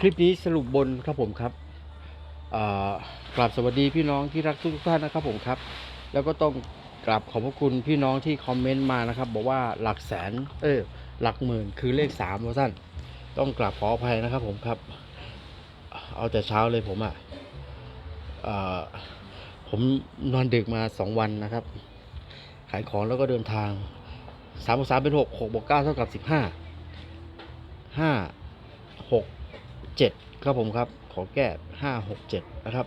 คลิปนี้สรุปบนครับผมครับกราบสวัสดีพี่น้องที่รักทุกท่านนะครับผมครับ แล้วก็ต้องกราบขอบพระคุณพี่น้องที่คอมเมนต์มานะครับ บอกว่าหลักแสนเออหลักหมื่นคือเลขสามว่าสั้นต้องกราบขออภัยนะครับผมครับ เอาแต่เช้าเลยผมอะอ่อผมนอนดึกมาสองวันนะครับ ขายของแล้วก็เดินทางสามบวกสามเป็นหกหกบวกเก้าเท่ากับสิบห้าห้า เจ็ดครับผมครับ ขอแก้ห้าหกเจ็ดนะครับ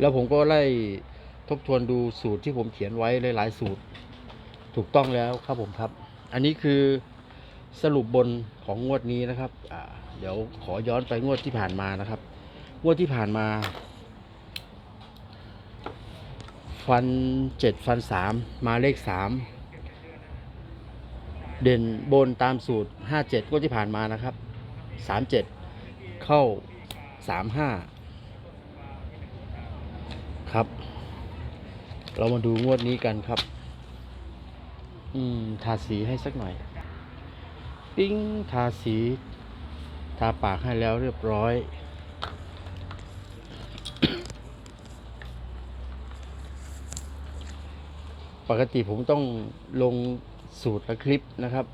แล้วผมก็ไล่ทบทวนดูสูตรที่ผมเขียนไว้หลายๆสูตร ถูกต้องแล้วครับผมครับ อันนี้คือสรุปบนของงวดนี้นะครับอ่าเดี๋ยวขอย้อนไปงวดที่ผ่านมานะครับ งวดที่ผ่านมา ฟันเจ็ดฟันสามมาเลขสามเด่นบนตามสูตรห้าเจ็ดงวดที่ผ่านมานะครับ สามเจ็ดเข้าสามห้าครับ เรามาดูงวดนี้กันครับ อืมทาสีให้สักหน่อย ปิ้งทาสี ทาปากให้แล้วเรียบร้อยปกติผมต้องลงสูตรและคลิปนะครับ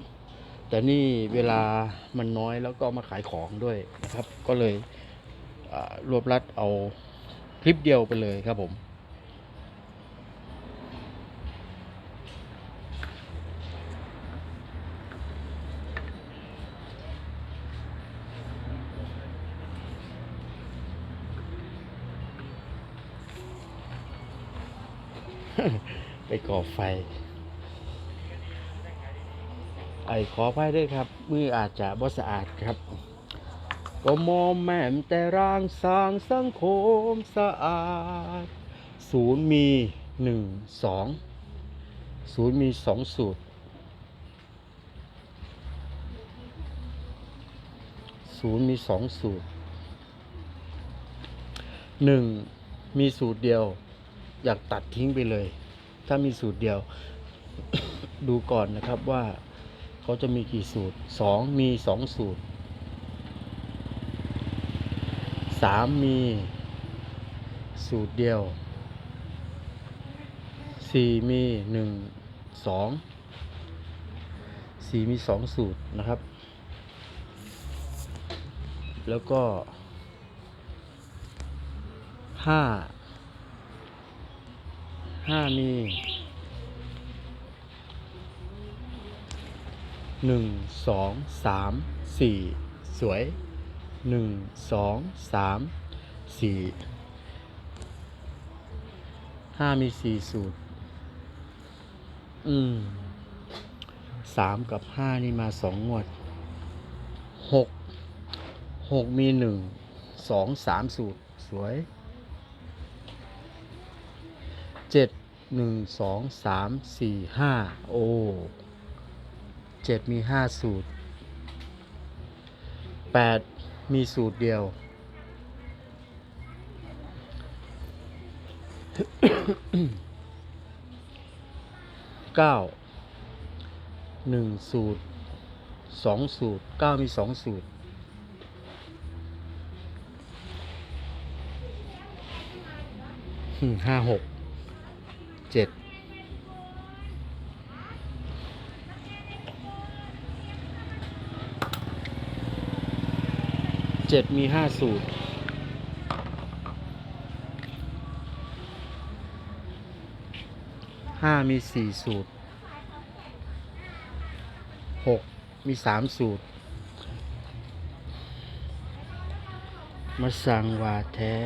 แต่นี่เวลามันน้อยแล้วก็มาขายของด้วยนะครับ ก็เลยรวบรัดเอาคลิปเดียวไปเลยครับผมไปก่อไฟ ไอ้ขอไฟด้วยครับ มืออาจจะบ่สะอาดครับก็มอมแม่มแต่ร่างสร้างสังคมสะอาดศูนย์มีหนึ่งสองศูนย์มีสองสูตรศูนย์มีสองสูตรหนึ่งมีสูตรเดียว อยากตัดทิ้งไปเลย ถ้ามีสูตรเดียว ดูก่อนนะครับว่า เขาจะมีกี่สูตรสองมีสองสูตรสามมีสูตรเดียวสี่มีหนึ่งสองสี่มีสองสูตรนะครับ แล้วก็ห้าห้ามี หนึ่งสองสามสี่สวยหนึ่งสองสามสี่ห้ามีสี่สูตร อืมสามกับห้านี่มาสองงวดหกหกมีหนึ่งสองสามสูตร สวยเจ็ดหนึ่งสองสามสี่ห้าโอ้ เจ็ดมีห้าสูตรแปดมีสูตรเดียวเก้าหนึ่งสูตรสองสูตรเก้ามีสองสูตรอืมห้าหกเจ็ดมีห้าสูตรห้ามีสี่สูตรหกมีสามสูตร มาสั่งว่าแท้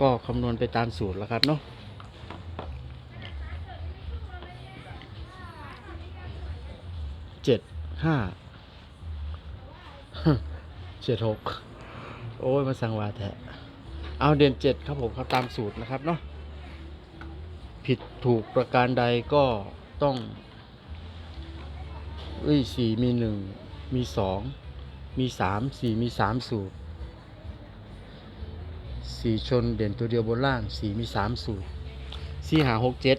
ก็คำนวณไปตามสูตรแล้วครับเนาะเจ็ด ห้าเจ็ดหกโอ้ย มาสั่งวาแทะเอาเด่นเจ็ดครับผมครับตามสูตรนะครับเนาะผิดถูกประการใดก็ต้องเอ้ยสี่มีหนึ่งมีสองมีสามสี่มีสามสูตรสี่ชนเด่นตัวเดียวบนล่างสี่มีสามสูตรสี่หาหกเจ็ด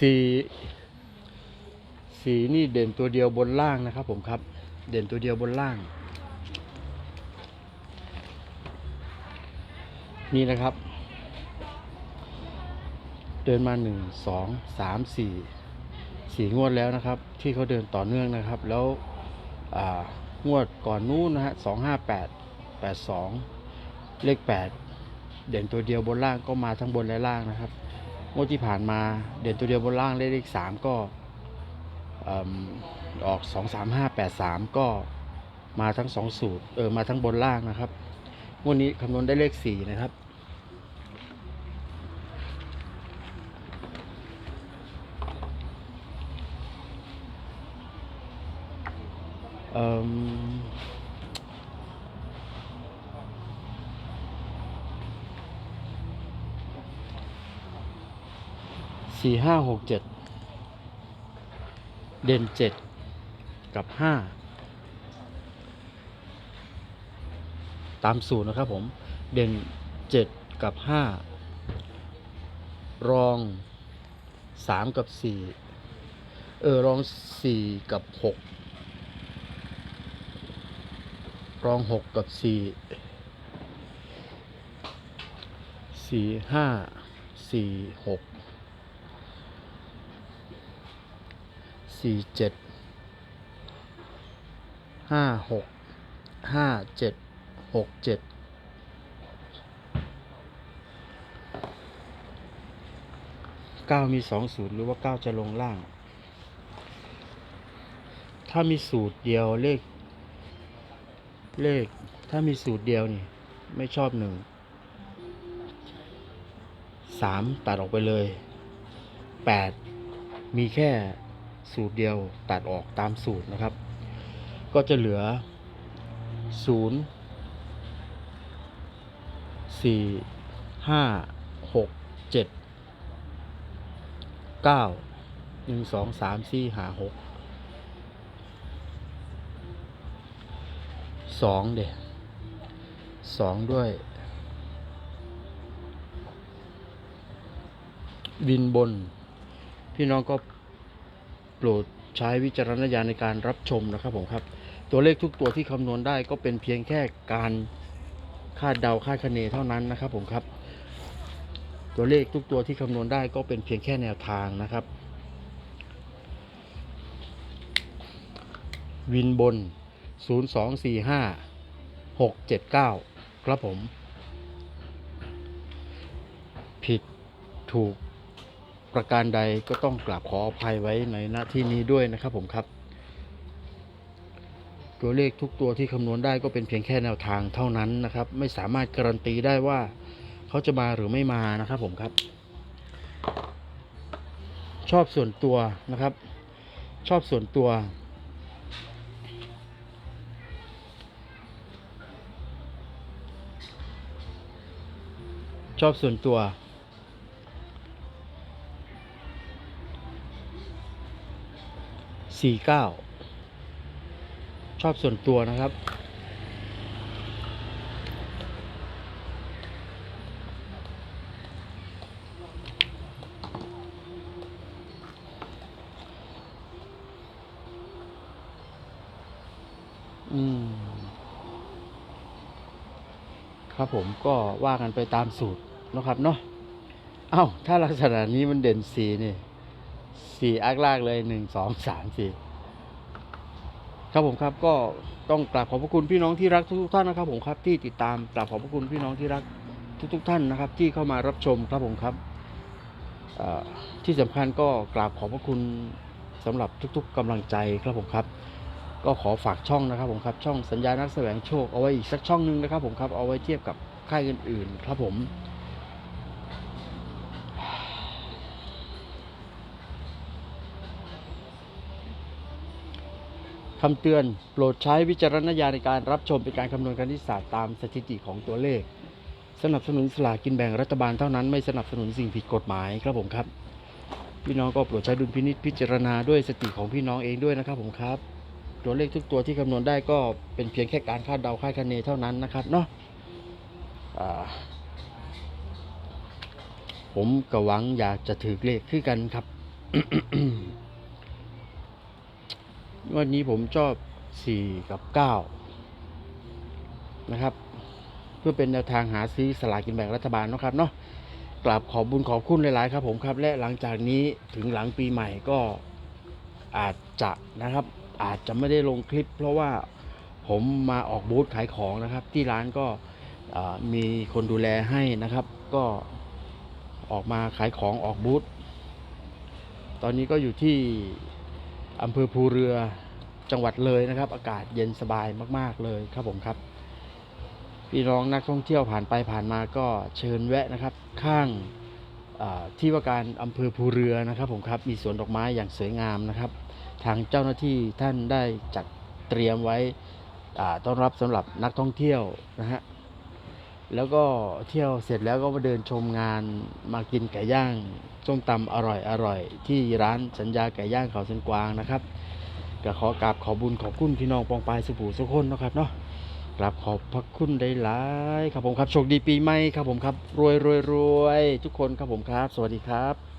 สีสีนี่เด่นตัวเดียวบนล่างนะครับ ผมครับ เด่นตัวเดียวบนล่าง นี่นะครับ เดินมาหนึ่งสองสามสี่สี่งวดแล้วนะครับ ที่เขาเดินต่อเนื่องนะครับ แล้วงวดก่อนนู้นนะฮะสองห้าแปดแปดสองเลขแปดเด่นตัวเดียวบนล่างก็มาทั้งบนและล่างนะครับ งวดที่ผ่านมาเด่นตัวเดียวบนล่างเลขเลขสามก็ออกสองสามห้าแปดสามก็มาทั้งสองสูตร เออ มาทั้งบนล่างนะครับ งวดนี้คำนวณได้เลขสี่นะครับ เอ่ม สี่ห้าหกเจ็ดเด่นเจ็ดกับห้าตามสูตรนะครับผม เด่นเจ็ดกับห้ารองสามกับสี่เออรองสี่กับหกรองหกกับสี่สี่ห้าสี่หก สี่เจ็ดห้าหกห้าเจ็ดหกเจ็ดเก้ามีสองสูตรหรือว่าเก้าจะลงล่าง ถ้ามีสูตรเดียวเลข เลข ถ้ามีสูตรเดียวนี่ ไม่ชอบหนึ่งสามตัดออกไปเลยแปดมีแค่ สูตรเดียวตัดออกตามสูตรนะครับ ก็จะเหลือศูนย์สี่ห้าหกเจ็ดเก้าหนึ่งสองสามสี่หาหกสองเดะสองด้วย วินบน พี่น้องก็ โปรดใช้วิจารณญาณในการรับชมนะครับผมครับ ตัวเลขทุกตัวที่คำนวณได้ก็เป็นเพียงแค่การคาดเดาคาดคะเนเท่านั้นนะครับผมครับ ตัวเลขทุกตัวที่คำนวณได้ก็เป็นเพียงแค่แนวทางนะครับ วินบน 0 2 4 5 6 7 9 ครับผม ผิดถูก ประการใดก็ต้องกราบขออภัยไว้ในหน้าที่นี้ด้วยนะครับผมครับ ตัวเลขทุกตัวที่คำนวณได้ก็เป็นเพียงแค่แนวทางเท่านั้นนะครับ ไม่สามารถการันตีได้ว่าเขาจะมาหรือไม่มานะครับผมครับ ชอบส่วนตัวนะครับ ชอบส่วนตัวชอบส่วนตัว สี่เก้าชอบส่วนตัวนะครับ อืม ครับผมก็ว่ากันไปตามสูตรนะครับเนาะ เอ้า ถ้าลักษณะนี้มันเด่นสีนี่ สี่อักลากเลยหนึ่งสองสามสี่ครับผมครับก็ต้องกราบขอบพระคุณพี่น้องที่รักทุกๆท่านนะครับ ผมครับที่ติดตามกราบขอบพระคุณพี่น้องที่รักทุกๆท่านนะครับ ที่เข้ามารับชมครับผมครับที่สำคัญก็กราบขอบพระคุณสำหรับทุกๆกำลังใจครับผมครับ ก็ขอฝากช่องนะครับผมครับช่องสัญญานักแสวงโชคเอาไว้อีกสักช่องหนึ่งนะครับผมครับเอาไว้เทียบกับค่ายอื่นๆ ครับผม คำเตือนโปรดใช้วิจารณญาณในการรับชมเป็นการคำนวณคณิตศาสตร์ตามสถิติของตัวเลข สนับสนุนสลากกินแบ่งรัฐบาลเท่านั้นไม่สนับสนุนสิ่งผิดกฎหมายครับผมครับ พี่น้องก็โปรดใช้ดุลพินิจพิจารณาด้วยสติของพี่น้องเองด้วยนะครับผมครับ ตัวเลขทุกตัวที่คำนวณได้ก็เป็นเพียงแค่การคาดเดาคาดคะเนเท่านั้นนะครับเนาะผมก็หวังอยากจะถือเลขขึ้นกันครับ วันนี้ผมชอบสี่กับเก้านะครับ เพื่อเป็นแนวทางหาซื้อสลากกินแบ่งรัฐบาลนะครับเนาะกราบขอบบุญขอบคุณหลาย ๆ ครับผมครับ และหลังจากนี้ถึงหลังปีใหม่ก็อาจจะนะครับ อาจจะไม่ได้ลงคลิป เพราะว่าผมมาออกบูธขายของนะครับ ที่ร้านก็มีคนดูแลให้นะครับ ก็ออกมาขายของออกบูธตอนนี้ก็อยู่ที่ อำเภอภูเรือจังหวัดเลยนะครับ อากาศเย็นสบายมาก ๆ เลยครับผมครับ พี่น้องนักท่องเที่ยวผ่านไปผ่านมาก็เชิญแวะนะครับ ข้างที่ว่าการอำเภอภูเรือนะครับผมครับมีสวนดอกไม้อย่างสวยงามนะครับ ทางเจ้าหน้าที่ท่านได้จัดเตรียมไว้ต้อนรับสำหรับนักท่องเที่ยวนะฮะ แล้วก็เที่ยวเสร็จแล้วก็มาเดินชมงานมากินไก่ย่างส้มตำอร่อยอร่อยที่ร้านสัญญาไก่ย่างเขาสันกวางนะครับก็ขอกราบขอบุญขอบคุณพี่น้องปองปายสุภูสุกคนนะครับเนาะกราบขอบพระคุณได้หลายครับผมครับโชคดีปีใหม่ครับผมครับรวยรวยรวยทุกคนครับผมครับ สวัสดีครับ